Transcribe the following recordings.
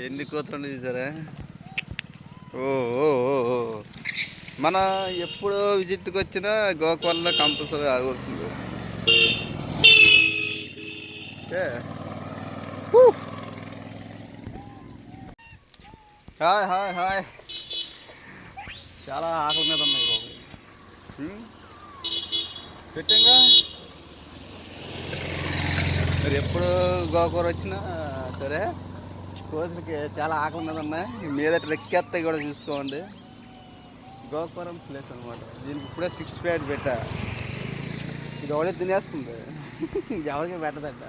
ఎన్ని కోతులు చూసారా ఓ. మన ఎప్పుడు విజిట్కి వచ్చినా గోకవరంలో కంపల్సరీ హూ. హాయ్ హాయ్ హాయ్ చాలా ఆకలి మీద ఉన్నాయి బాబు? పెట్టంగా మీరు ఎప్పుడు గోకూర వచ్చినా సరే కోతులకి చాలా ఆకలి మీద మీద రెక్కెత్త కూడా చూసుకోండి గోపురం ప్లేస్ అనమాట దీనికి ఇప్పుడే సిక్స్ ప్యాడ్ పెట్టా. ఇది ఒకటే తినేస్తుంది. ఇది ఎవరికి పెట్టదంట.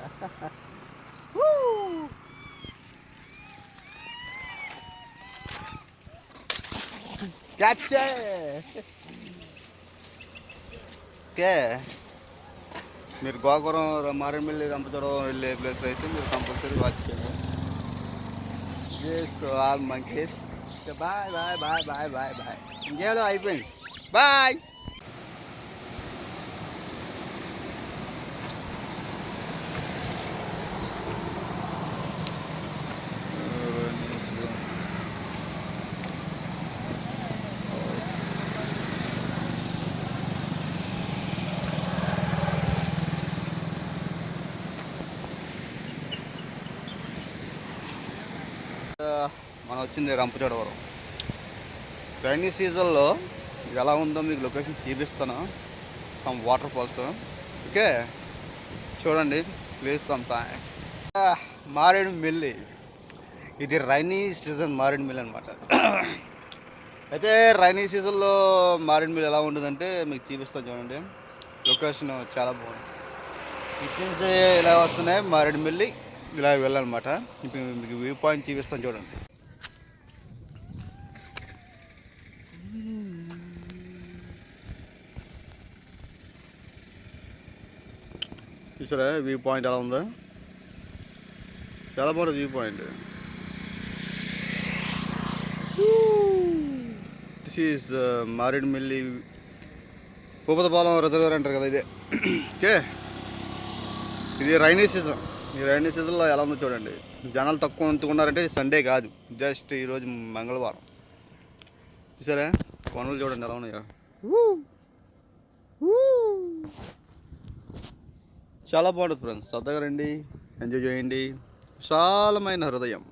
ఓకే. మీరు గోకురం మారేమిల్లి రంపచోడవరం వెళ్ళే ప్లేస్ అయితే మీరు కంపల్సరీ వాచ్ చేయండి. all monkeys boy boy boy boy boy boy ఇంకేదో అయిపోయింది బాయ్ వచ్చింది రంపచోడవరం. రైనీ సీజన్లో ఎలా ఉందో మీకు లొకేషన్ చూపిస్తాను. Some water falls okay? చూడండి ప్లేస్ అంతా. మారేడు మిల్లి. ఇది రైనీ సీజన్ మారేడు మిల్ అనమాట అయితే రైనీ సీజన్లో మారేడు మిల్ ఎలా ఉంటుందంటే మీకు చూపిస్తాను చూడండి. లొకేషన్ చాలా బాగుంది. ఇటు నుంచి ఇలా వస్తున్నాయి మారేడుమిల్లి ఇలా వెళ్ళాలన్నమాట. ఇప్పుడు మీకు వ్యూ పాయింట్ చూపిస్తాను చూడండి. చూసారా వ్యూ పాయింట్ ఎలా ఉందో? చాలా బాగుంది view point. This is Maredumilli Bhupatipalem reservoir అంటారు కదా ఇదే. ఓకే ఇది రైనీ సీజన్ ఈ రైనీ సీజన్లో ఎలా ఉందో చూడండి. జనాలు తక్కువ ఉన్నారంటే సండే కాదు. జస్ట్ ఈరోజు మంగళవారం. చూసారా? కొండలు చూడండి ఎలా ఉన్నాయో. చాలా బాగుంటుంది ఫ్రెండ్స్ సరదాగా రండి. ఎంజాయ్ చేయండి. విశాలమైన హృదయం.